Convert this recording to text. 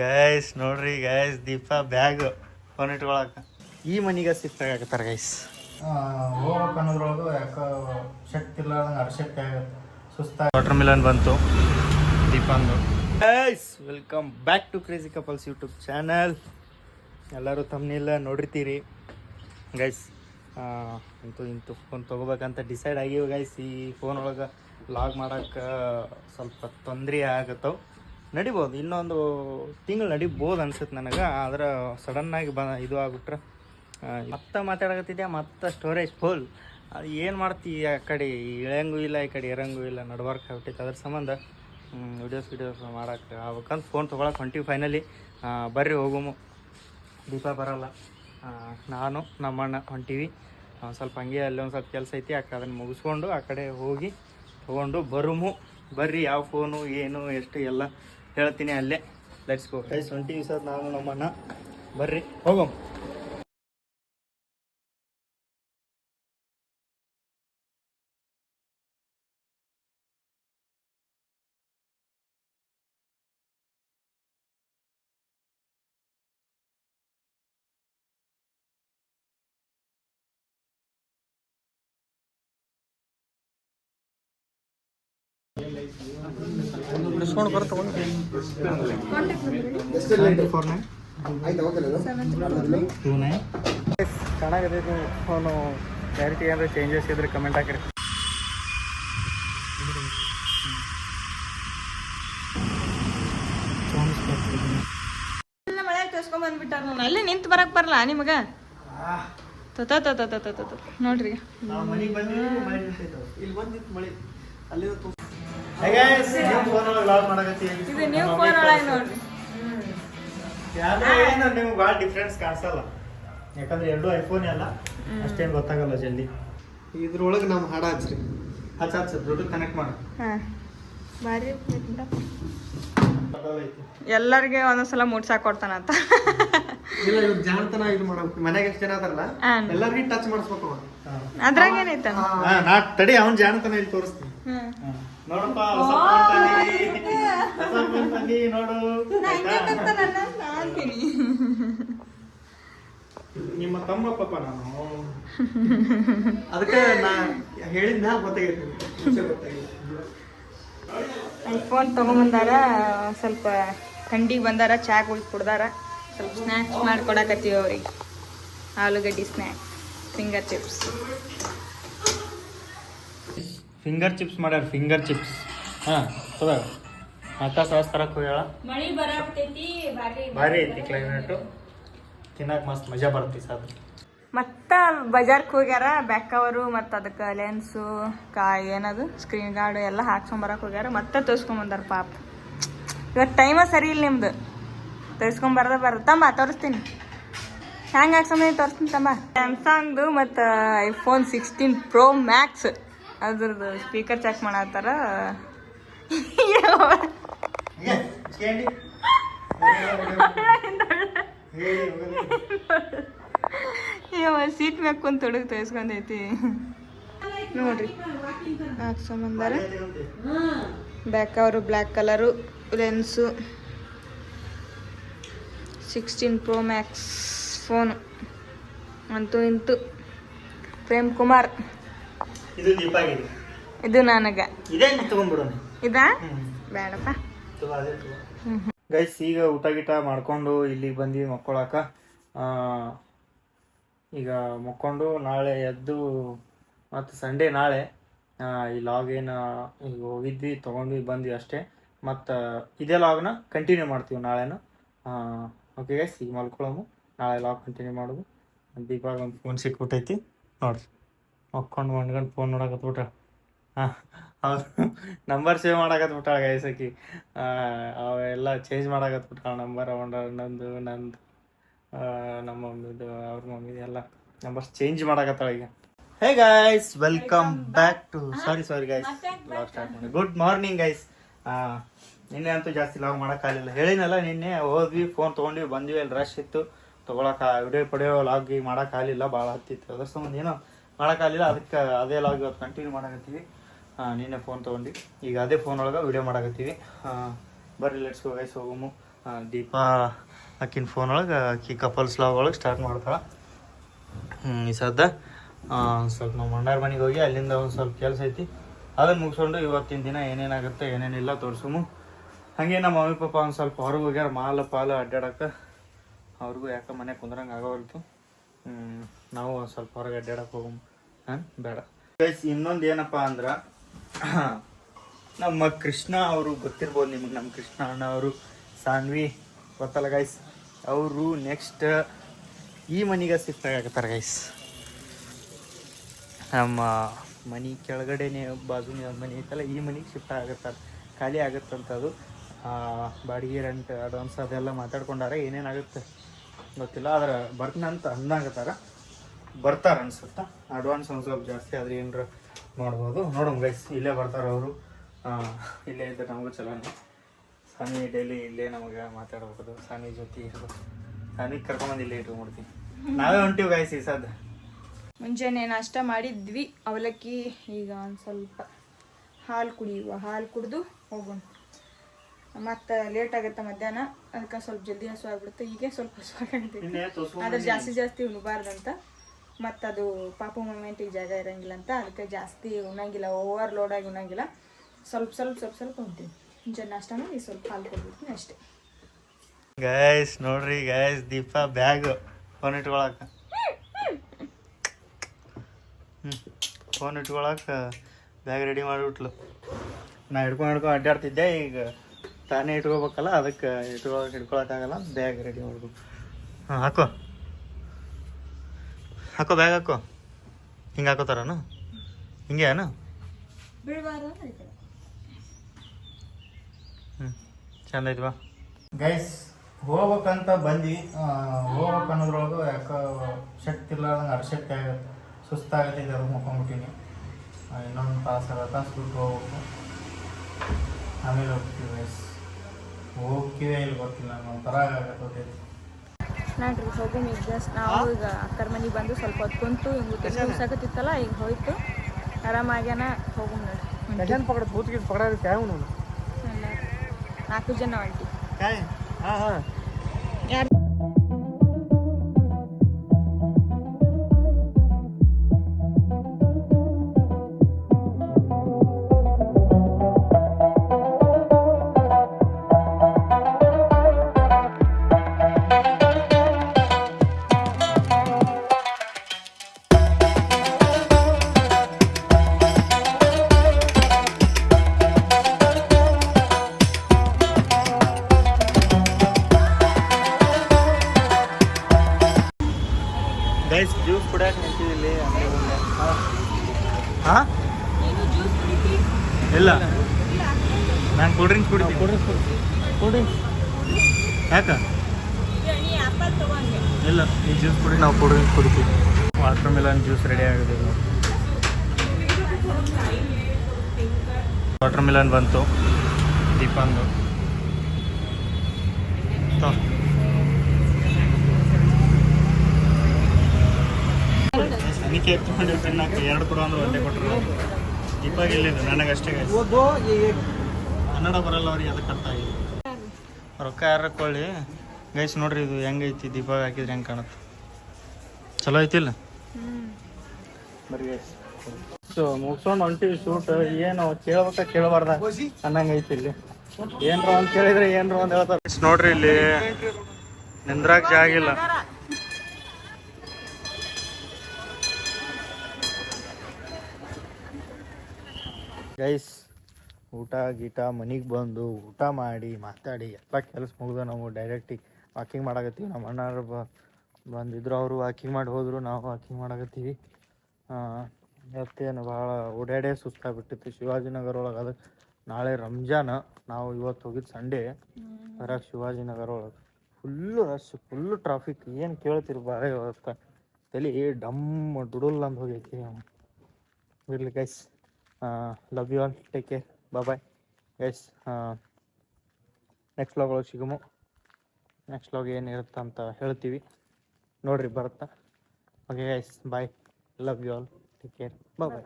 Guys ನೋಡ್ರಿ guys Deepa bag phone ಇಟ್ಕೊಳಕ. ಈ ಮನಿಗೆ ಶಿಫ್ಟ್ ಆಗತ್ತಾರ ಗೈಸ್ ಹೋಗ್ಬೇಕು ಅನ್ನೋದ್ರೊಳಗೆ ಯಾಕೆ ಶಕ್ತಿ ಇರ್ಲಾರ್ದಂಗೆ ಅರಶಕ್ತಿ ಆಗತ್ತೆ. ಸುಸ್ತಾಗಿ ವಾಟರ್ ಮಿಲನ್ ಬಂತು. ದೀಪಂದು. Guys welcome back to crazy couples YouTube channel ಎಲ್ಲರೂ ತಮ್ಮನಿಲ್ಲ ನೋಡಿರ್ತೀರಿ. ಗೈಸ್ ಅಂತೂ ಇಂತು ಫೋನ್ ತೊಗೋಬೇಕಂತ ಡಿಸೈಡ್ ಆಗಿವೆ ಗೈಸ್ ಈ ಫೋನ್ ಒಳಗೆ ಲಾಗ್ ಮಾಡೋಕೆ ಸ್ವಲ್ಪ ತೊಂದರೆ ಆಗತ್ತವು ನಡಿಬೋದು, ಇನ್ನೊಂದು ತಿಂಗಳು ನಡಿಬೋದು ಅನ್ಸುತ್ತೆ ನನಗೆ. ಆದ್ರೆ ಸಡನ್ನಾಗಿ ಬ ಇದು ಆಗ್ಬಿಟ್ರೆ ಮತ್ತೆ ಮಾತಾಡಕತ್ತಿದ್ದೆ ಮತ್ತೆ ಸ್ಟೋರೇಜ್ ಫುಲ್ ಅದು ಏನು ಮಾಡ್ತಿ ಆ ಕಡೆ? ಇಳಂಗೂ ಇಲ್ಲ, ಈ ಕಡೆ ಇರಂಗೂ ಇಲ್ಲ ನಡ್ವಾರ್ಕ್ ಆಗ್ಬಿಟ್ಟಿತ್ತು ಅದ್ರ ಸಂಬಂಧ ವಿಡಿಯೋಸ್ ವಿಡಿಯೋಸ್ ಮಾಡಕ್ಕೆ ಆಗ್ಬೇಕಂತ ಫೋನ್ ತೊಗೊಳಕ್ಕೆ ಹೊಂಟಿವಿ ಫೈನಲಿ ಬರ್ರಿ ಹೋಗುಮು. ದೀಪ ಬರಲ್ಲ. ನಾನು, ನಮ್ಮಣ್ಣ ಹೊಂಟಿವಿ. ಒಂದು ಸ್ವಲ್ಪ ಹಂಗೆ ಅಲ್ಲಿ ಒಂದು ಸ್ವಲ್ಪ ಕೆಲಸ ಐತಿ ಆ ಅದನ್ನು ಮುಗಿಸ್ಕೊಂಡು ಆ ಕಡೆ ಹೋಗಿ ತೊಗೊಂಡು ಬರುಮು. ಬರ್ರಿ, ಯಾವ ಫೋನು ಏನು, ಎಷ್ಟು, ಎಲ್ಲ. ಹೇಳ್ತೀನಿ ಅಲ್ಲೇ. ಲೆಟ್ಸ್ ಗೋ ಗೈಸ್ ಹೊಂಟೀವಿ ಸರ್ ನಾನು ನಮ್ಮಣ್ಣ. ಬರ್ರಿ. ಹೋಗೋಮ್. ಡಿಸ್ಕೌಂಟ್ ಬರುತ್ತೆ ಫೋರ್ ನೈನ್ ಟೂ ನೈನ್ ಚೆನ್ನಾಗಿದೆ ಫೋನು ಕ್ಲಾರಿಟಿ ಏನಾದ್ರು ಚೇಂಜಸ್ ಇದ್ರೆ ಕಮೆಂಟ್ ಹಾಕಿರಿ. ಬಂದ್ಬಿಟ್ಟಾರ ನಾನು ಅಲ್ಲೇ ನಿಂತು ಬರಕ್ ಬರಲ್ಲ ನಿಮಗ? ತತ ತತ ತತ ತತ ನೋಡ್ರಿ. ಇದು ನೀವು ಫೋನ್ ಒಳಗೆ ನೋಡ್ರಿ. ಕ್ಯಾಮ್ರಾ ಏನು ನಿಮ್ಗೆ ಭಾಳ ಡಿಫ್ರೆನ್ಸ್ ಕಾಣಿಸಲ್ಲ. ಯಾಕಂದ್ರೆ ಎರಡು ಐಫೋನ್ ಅಲ್ಲ. ಅಷ್ಟೇನು ಗೊತ್ತಾಗಲ್ಲ ಜಲ್ದಿ. ಇದ್ರೊಳಗೆ ನಮ್ಮ ಹಾಡ ಹಚ್ರಿ ಹಚ್ಚ ಹಚ್ಚ ದುಡ್ಡು ಕನೆಕ್ಟ್ ಮಾಡಿ. ಹಾ. ಬಾರಿ ಪಕ್ಕದಲ್ಲಿ ಐತಿ. ಎಲ್ಲರಿಗೆ ಒಂದೊಂದ್ಸಲ ಮುಟ್ಸಾಕ್ ಕೊಡ್ತಾನಂತ. ಇಲ್ಲ ಇವ್ರು ಜಾಣತನ ಇದು ಮಾಡ್ಬೇಕು ಮನೆಗೆ ಎಷ್ಟು ಜನ ಅದಾರಲ್ಲ. ಎಲ್ಲರಿಗೂ ಟಚ್ ಮಾಡಿಸ್ಬೇಕು. ಅದ್ರಾಗ ಏನೈತ ನಾ ತಡಿ ಅವ್ನ್ ಜಾಣತನ ಇಲ್ಲಿ ತೋರಿಸ್ತೀನಿ. ನೋಡಪ್ಪ ಹೊಸ ತಂದಿ ನೋಡು? ನಿಮ್ಮ ತಮ್ಮ ಪಾಪ ನಾನು. ಅದಕ್ಕೆ ನಾ ಹೇಳಿದ್ನ ಗೊತ್ತಾಗೈತಿ ಐಫೋನ್ ತಗೊಂಬಂದಾರ ಸ್ವಲ್ಪ ಥಂಡಿಗೆ ಬಂದಾರ ಚಾ ಕುಡಿದು ಕುಡ್ದಾರ. ಸ್ವಲ್ಪ ಸ್ನ್ಯಾಕ್ಸ್ ಮಾಡ್ಕೊಡಕತ್ತೀವಿ ಅವ್ರಿಗೆ. ಆಲೂಗಡ್ಡಿ snacks finger chips finger chips ಮಾಡ್ಯಾರ ಫಿಂಗರ್ ಚಿಪ್ಸ್ ಹಾ ಸಾಸ್ ತರಕ್ ಹೋಗ್ಯಾಳ? ಮಳಿ ಬರತೈತಿ ಭಾರಿ ಐತಿ ಕ್ಲೈಮೇಟು ತಿನ್ನಕ್ಕೆ ಮಸ್ತ್ ಮಜಾ ಬರ್ತೈತಿ ಸಾಕು ಮತ್ತ ಬಜಾರ್ಕ್ ಹೋಗ್ಯಾರ ಬ್ಯಾಕ್ ಕವರು ಮತ್ತು ಅದಕ್ಕೆ ಲೆನ್ಸು ಕಾಯಿ ಏನದು ಸ್ಕ್ರೀನ್ ಗಾರ್ಡು ಎಲ್ಲ ಹಾಕ್ಸ್ಕೊಂಬರಕ್ಕೆ ಹೋಗ್ಯಾರ. ಮತ್ತೆ ತೋರಿಸ್ಕೊಂಬಂದಾರ ಪಾಪ. ಇವತ್ತು ಟೈಮ ಸರಿ ಇಲ್ಲ ನಿಮ್ದು. ತೋರಿಸ್ಕೊಂಬರ್ದ ಬರ್ತಮ್ಮ ತೋರಿಸ್ತೀನಿ. ಹ್ಯಾಂಗೆ ಸಮಯ ತೋರಿಸ್ತೀನಿ ತಮ್ಮ ಸ್ಯಾಮ್ಸಂಗ್ದು ಮತ್ತು ಐಫೋನ್ ಸಿಕ್ಸ್ಟೀನ್ ಪ್ರೋ ಮ್ಯಾಕ್ಸ್ ಅದ್ರದ್ದು ಸ್ಪೀಕರ್ ಚೆಕ್ ಮಾಡತ್ತಾರ ಕೇಳಿ ಸೀಟ್ ಮ್ಯಾಗ ಕುಂತ ಹುಡುಗ ತೋರಿಸ್ಕೊಂಡೈತಿ ನೋಡ್ರಿ. ಹಾಕ್ಸ್ಕೊಂಬಂದಾರ ಬ್ಯಾಕ್ ಅವರು black colour lens sixteen pro max phone ಅಂತೂ ಇಂತು. ಪ್ರೇಮ್ ಕುಮಾರ್. ಇದು ದೀಪಾಗಿದೆ ಇದು. ನನಗ. ಇದೇ ತಗೊಂಡ್ಬಿಡೋಣ. ಇದಾ? ಬೇಡಪ್ಪ. ಗೈಸ್ ಈಗ ಊಟ ಗೀಟ ಮಾಡ್ಕೊಂಡು ಇಲ್ಲಿಗೆ ಬಂದ್ವಿ ಮಕ್ಕೊಳಕ. ಈಗ ಮಕ್ಕೊಂಡು ನಾಳೆ ಎದ್ದು ಮತ್ತು ಸಂಡೇ ನಾಳೆ ಈ ಲಾಗ್ ಏನು ಈಗ ಹೋಗಿದ್ವಿ ತೊಗೊಂಡ್ವಿ ಬಂದ್ವಿ ಅಷ್ಟೇ. ಮತ್ತು ಇದೇ ಲಾಗ್ನ ಕಂಟಿನ್ಯೂ ಮಾಡ್ತೀವಿ ನಾಳೆನು. ಓಕೆ ಗೈಸ್ ಈಗ ಮಲ್ಕೊಳ್ಳೋಮು ನಾಳೆ ಲಾಗ್ ಕಂಟಿನ್ಯೂ ಮಾಡೋದು. ದೀಪಾಗ ಒಂದು ಫೋನ್ ಸಿಕ್ಬಿಟ್ಟೈತಿ. ನೋಡ್ರಿ. ಮಕ್ಕೊಂಡು ಮಂಡ್ಕೊಂಡು ಫೋನ್ ನೋಡಕತ್ಬಿಟ್ಟ ಹಾಂ ಅವ್ರು ನಂಬರ್ ಸೇವ್ ಮಾಡಕತ್ಬಿಟ್ಟಾಳ ಗೈಸ್ ಆಕಿ. ಆ, ಅವೆಲ್ಲ ಚೇಂಜ್ ಮಾಡಕತ್ಬಿಟ್ಟಾಳ ನಂಬರ್ ಅವಂಡ ನಂದು ನಂದು ನಮ್ಮ ಮಮ್ಮಿದು ಅವ್ರ ಮಮ್ಮಿದು ಎಲ್ಲ. ನಂಬರ್ಸ್ ಚೇಂಜ್ ಮಾಡಕತ್ತಾಳ ಈಗ. Hey guys welcome back to sorry sorry guys log start ಮಾಡಿ ಗುಡ್ ಮಾರ್ನಿಂಗ್ ಗೈಸ್ ನಿನ್ನೆ ಅಂತೂ ಜಾಸ್ತಿ ಲಾಗ್ ಮಾಡೋಕ್ಕಾಗಲಿಲ್ಲ ಹೇಳಿನಲ್ಲ ನಿನ್ನೆ ಹೋದ್ವಿ ಫೋನ್ ತೊಗೊಂಡ್ವಿ ಬಂದ್ವಿ ಅಲ್ಲಿ ರಶ್ ಇತ್ತು. ತೊಗೊಳಕ್ಕೆ ವಿಡಿಯೋ ಪಡೆಯೋ ಲಾಗ್ ಮಾಡೋಕ್ಕಾಗಲಿಲ್ಲ ಭಾಳ ಹತ್ತಿತ್ತು. ಅದ್ರ ಸಂಬಂಧ ಏನೋ ಮಾಡೋಕ್ಕಾಗಲಿಲ್ಲ ಅದಕ್ಕೆ ಅದೇ ಲಾಗ್ ಇವತ್ತು ಕಂಟಿನ್ಯೂ ಮಾಡಕತ್ತೀವಿ. ನಿನ್ನೆ ಫೋನ್ ತೊಗೊಂಡು. ಈಗ ಅದೇ ಫೋನ್ ಒಳಗೆ ವಿಡಿಯೋ ಮಾಡಕತ್ತೀವಿ. ಬರ್ರಿ ಲೆಟ್ಸ್ ಗೋ ಗೈಸ್ ಹೋಗಮು. ದೀಪ. ಆಕಿನ ಫೋನ್ ಒಳಗೆ ಆಕಿ ಕಪಲ್ಸ್ ಲಾಗ್ ಒಳಗೆ ಸ್ಟಾರ್ಟ್ ಮಾಡ್ತಾಳೆ. ಈ ಸದ್ದ ಸ್ವಲ್ಪ ನಾವು ಮಂಡಾರ ಮನೆಗೆ ಹೋಗಿ, ಅಲ್ಲಿಂದ ಒಂದು ಸ್ವಲ್ಪ ಕೆಲಸ ಐತಿ. ಅದನ್ನು ಮುಗಿಸ್ಕೊಂಡು ಇವತ್ತಿನ ದಿನ ಏನೇನಾಗುತ್ತೆ, ಏನೇನಿಲ್ಲ ತೋರಿಸುಮು. ಹಾಗೆ ನಮ್ಮ ಮಮ್ಮಿ, ಪಾಪ ಒಂದು ಸ್ವಲ್ಪ ಹೊರಗೆ ಹೋಗ್ಯಾರ, ಮಾಲ್, ಪಾಲು ಅಡ್ಡಾಡಕ್ಕೆ ಅವ್ರಿಗೂ ಯಾಕೆ ಮನೆ ಕುಂದ್ರಂಗೆ ಆಗೋಲ್ತು ನಾವು ಒಂದು ಸ್ವಲ್ಪ ಹೊರಗೆ ಅಡ್ಡಾಡಕ್ಕೆ ಹೋಗಮ್. ಹಾಂ? ಬೇಡ. ಗೈಸ್ ಇನ್ನೊಂದು ಏನಪ್ಪ ಅಂದ್ರೆ ನಮ್ಮ ಕೃಷ್ಣ ಅವರು ಗೊತ್ತಿರ್ಬೋದು ನಿಮಗೆ ನಮ್ಮ ಕೃಷ್ಣ ಅಣ್ಣ ಅವರು ಸಾನ್ವಿ ಗೊತ್ತಲ್ಲ ಗೈಸ್ ಅವರು ನೆಕ್ಸ್ಟ್ ಈ ಮನೆಗೆ ಶಿಫ್ಟ್ ಆಗತ್ತಾರ ಗೈಸ್ ನಮ್ಮ ಮನೆ ಕೆಳಗಡೆನೇ ಬಾಜು ಮನೆ ಐತಲ್ಲ ಈ ಮನೆಗೆ ಶಿಫ್ಟ್ ಆಗತ್ತಾರೆ. ಖಾಲಿ ಆಗುತ್ತಂತ ಅದು ಆ, ಬಾಡಿಗೆ ರೆಂಟ್ ಅಡ್ವಾನ್ಸ್ ಅದೆಲ್ಲ ಮಾತಾಡ್ಕೊಂಡಾರ ಏನೇನಾಗುತ್ತೆ ಗೊತ್ತಿಲ್ಲ ಆದ್ರೆ ಬರ್ತೀನಂತ ಅಂದಾಗತ್ತಾರ ಬರ್ತಾರ ಅನ್ಸುತ್ತಾ? ಅಡ್ವಾನ್ಸ್ ಒಂದು ಸ್ವಲ್ಪ ಜಾಸ್ತಿ ಆದ್ರೆ ಏನಾರ ಮಾಡ್ಬೋದು. ನೋಡೋಣ ಗೈಸ್ ಇಲ್ಲೇ ಬರ್ತಾರೆ ಅವರು. ಇಲ್ಲೇ ಇದ್ದರೆ ನಮಗೂ ಚಲೋ ಸ್ವಾಮಿ ಡೈಲಿ ಇಲ್ಲೇ ನಮಗೆ ಮಾತಾಡ್ಬೋದು. ಸ್ವಾಮಿ ಜೊತೆ ಸ್ವಾಮಿ ಕರ್ಕೊಂಬಂದು ಇಲ್ಲೇ ಇಟ್ಕೊಂಡ್ಬಿಡ್ತೀನಿ ನಾವೇ ಹೊಂಟಿವಿ ಗೈಸ್ ಈ ಸದ್ ಮುಂಜಾನೆ ನಾಷ್ಟ ಮಾಡಿದ್ವಿ. ಅವಲಕ್ಕಿ ಈಗ ಒಂದು ಸ್ವಲ್ಪ ಹಾಲು ಕುಡಿಯುವ. ಹಾಲು ಕುಡಿದು ಹೋಗೋಣ. ಮತ್ತು ಲೇಟ್ ಆಗುತ್ತೆ ಮಧ್ಯಾಹ್ನ. ಅದಕ್ಕೆ ಸ್ವಲ್ಪ ಜಲ್ದಿ ಹಸು ಆಗ್ಬಿಡುತ್ತೆ. ಈಗ ಸ್ವಲ್ಪ ಹಸು ಆಗಿ ಆದ್ರೆ ಜಾಸ್ತಿ ಜಾಸ್ತಿ ಉಣಬಾರ್ದಂತ. ಮತ್ತು ಅದು ಪಾಪ ಮೂಮೆಂಟಿಗೆ ಜಾಗ ಇರಂಗಿಲ್ಲ ಅಂತ ಅದಕ್ಕೆ ಜಾಸ್ತಿ ಉಣ್ಣಂಗಿಲ್ಲ ಓವರ್ ಆಗಿ ಉಣ್ಣಂಗಿಲ್ಲ. ಸ್ವಲ್ಪ ಸ್ವಲ್ಪ ಸ್ವಲ್ಪ ಸ್ವಲ್ಪ ಉಣ್ತೀನಿ. ಮುಂಚೆ ನಾಷ್ಟ ಮಾಡಿ ಸ್ವಲ್ಪ ಹಾಲು ಕೊಡ್ಬಿಡ್ತೀನಿ ಅಷ್ಟೇ. ಗೈಸ್ ನೋಡ್ರಿ ಗೈಸ್ ದೀಪ ಬ್ಯಾಗ್ ಫೋನ್ ಇಟ್ಕೊಳಕ. ಹ್ಞೂ ಫೋನ್ ಇಟ್ಕೊಳಕ ಬ್ಯಾಗ್ ರೆಡಿ ಮಾಡಿಬಿಟ್ಲು. ನಾ ಹಿಡ್ಕೊಂಡು ಹಿಡ್ಕೊಂಡು ಅಡ್ಡಾಡ್ತಿದ್ದೆ, ಈಗ ತಾನೇ ಇಟ್ಕೋಬೇಕಲ್ಲ, ಅದಕ್ಕೆ ಇಟ್ಕೊಳಕ್ಕೆ ಹಿಡ್ಕೊಳಕ್ಕಾಗಲ್ಲ ಬ್ಯಾಗ್ ರೆಡಿ ಮಾಡ್ಬೇಕು. ಹಾಂ, ಹಾಕೋ. ಹಾಕೋ ಬ್ಯಾಗ್ ಹಾಕೋ. ಹಿಂಗೆ ಹಾಕೋತಾರನು? ಹಿಂಗೆ ಏನು? ಹ್ಞೂ ಚಂದ ಐತಿ ಬಾ. ಗೈಸ್ ಹೋಗ್ಬೇಕಂತ ಬಂದು ಹೋಗ್ಬೇಕು ಅನ್ನೋದ್ರೊಳಗೆ ಯಾಕೆ ಶಕ್ತಿ ಇರ್ಲಾರ್ದಂಗೆ ಅರ್ಶಕ್ತಿ ಆಗತ್ತೆ. ಸುಸ್ತಾಗತ್ತೆ ಅದು ಮುಕೊಂಡ್ಬಿಟ್ಟಿನಿ ಇನ್ನೊಂದು ತಾಸು ಅರ ತಾಸು ಬಿಟ್ಟು ಹೋಗ್ಬೇಕು. ಆಮೇಲೆ ಹೋಗ್ತೀವಿ ಗೈಸ್ ಹೋಗ್ತೀವಿ ಇಲ್ಲಿ ಗೊತ್ತಿಲ್ಲ ನಂಗೆ ಒಂಥರ ಆಗತ್ತೆ ನಾಡ್ರಿ ಹೋಗಿ ಈಗ ಜಸ್ಟ್ ನಾವು ಈಗ ಅಕ್ಕರ ಮನೆಗೆ ಬಂದು ಸ್ವಲ್ಪ ಹೊತ್ತು ಕುಂತು ಹಿಂಗೆ ತಿಂಡಿ ಈಗ ಹೋಯ್ತು. ಆರಾಮಾಗ್ಯಾನ ನೋಡಿ. ನೋಡ್ರಿ ಪಕಡ ಭೂತ್ಗಿದ್ ಪಕಡ ನೋಡಿ? ನಾಲ್ಕು ಜನ ಆಂಟಿ ಹಾಂ ಹಾಂ. ಯಾರು ಗೈಸ್ ಜ್ಯೂಸ್ ಕುಡಿಯಕ್ಕೆ ನಿಂತೀವಿ ಇಲ್ಲಿ ಹಾಂ? ಇಲ್ಲ. ನಾನು ಕೂಲ್ ಡ್ರಿಂಕ್ಸ್ ಕುಡಿತೀನಿ. ಕೂಲ್ ಡ್ರಿಂಕ್ಸ್ ಕೂಲ್ ಡ್ರಿಂಕ್ಸ್ ಯಾಕೆ? ಇಲ್ಲ ಈ ಜ್ಯೂಸ್ ಕುಡಿ ನಾವು ಕೂಲ್ ಡ್ರಿಂಕ್ಸ್ ಕುಡಿತೀವಿ. ವಾಟರ್ ಮೆಲನ್ ಜ್ಯೂಸ್ ರೆಡಿ ಆಗಿದೆ. ವಾಟರ್ ಮಿಲನ್ ಬಂತು. ದೀಪಂದು ಅದಕ್ಕೆ ಎತ್ಕೊಂಡಿರ್ತೀನಿ ನಾಲ್ಕು ಎರಡು ಕೊಡು ಅಂದ್ರೆ ಒಂದೇ ಕೊಟ್ಟರು. ಇವಾಗ ಇಲ್ಲಿದೆ ನನಗಷ್ಟೇ ಕನ್ನಡ ಬರಲ್ಲ ಅವ್ರಿಗೆ ಅದಕ್ಕೆ ಅರ್ಥ ಆಗಿಲ್ಲ ರೊಕ್ಕ ಯಾರ ಕೊಳ್ಳಿ ಗೈಸ್ ನೋಡ್ರಿ ಇದು ಹೆಂಗೈತಿ ದೀಪಾಗ ಹಾಕಿದ್ರೆ ಹೆಂಗೆ ಕಾಣುತ್ತೆ. ಚಲೋ ಐತಿಲ್ಲ ಮುಗಿಸೋಣ ಗೈಸ್ ಸೊ ಹೊಂಟಿವಿ ಶೂಟ್ ಏನು ಕೇಳ್ಬೇಕ ಕೇಳಬಾರ್ದ? ಅನ್ನಂಗ ಐತಿ ಇಲ್ಲಿ. ಏನ್ರ ಅಂತ ಕೇಳಿದ್ರೆ ಏನ್ರ ಒಂದು ಹೇಳ್ತಾರೆ. ನೋಡ್ರಿ ಇಲ್ಲಿ ನಿಂದ್ರಾಗ ಜಾಗಿಲ್ಲ ಗೈಸ್, ಊಟ ಗೀಟ ಮನೆಗೆ ಬಂದು ಊಟ ಮಾಡಿ ಮಾತಾಡಿ, ಎಲ್ಲ ಕೆಲಸ ಮುಗಿದು ನಾವು ಡೈರೆಕ್ಟಿಗೆ ವಾಕಿಂಗ್ ಮಾಡಾಕತ್ತೀವಿ. ನಮ್ಮ ಅಣ್ಣಾರು ಬ ಬಂದಿದ್ರು, ಅವರು ವಾಕಿಂಗ್ ಮಾಡಿ ಹೋದರು, ನಾವು ವಾಕಿಂಗ್ ಮಾಡಾಕತ್ತೀವಿ. ಇವತ್ತೇನು ಭಾಳ ಓಡಾಡೇ ಸುಸ್ತಾಗ್ಬಿಟ್ಟಿತ್ತು. ಶಿವಾಜಿನಗರ ಒಳಗೆ ಅದು ನಾಳೆ ರಂಜಾನ್. ನಾವು ಇವತ್ತು ಹೋಗಿದ್ದು ಸಂಡೇ ಹೊರಗೆ ಶಿವಾಜಿನಗರ ಒಳಗೆ. ಫುಲ್ಲು ರಶ್ ಫುಲ್ಲು ಟ್ರಾಫಿಕ್ ಏನು ಕೇಳ್ತೀರಿ ಭಾಳ ಇವತ್ತು. ತಲೆ ಡಮ್ ಡುಡುಲ್ ಅಂತ ಹೋಗೈತಿ. ಇರ್ಲಿ guys. Love you all take care bye yes next log ಒಳಗೆ ಸಿಗಮು. ನೆಕ್ಸ್ಟ್ ಲಾಗ್ ಏನಿರುತ್ತೆ ಅಂತ ಹೇಳ್ತೀವಿ. ನೋಡ್ರಿ, ಬರುತ್ತಾ? Okay yes bye love you all take care bye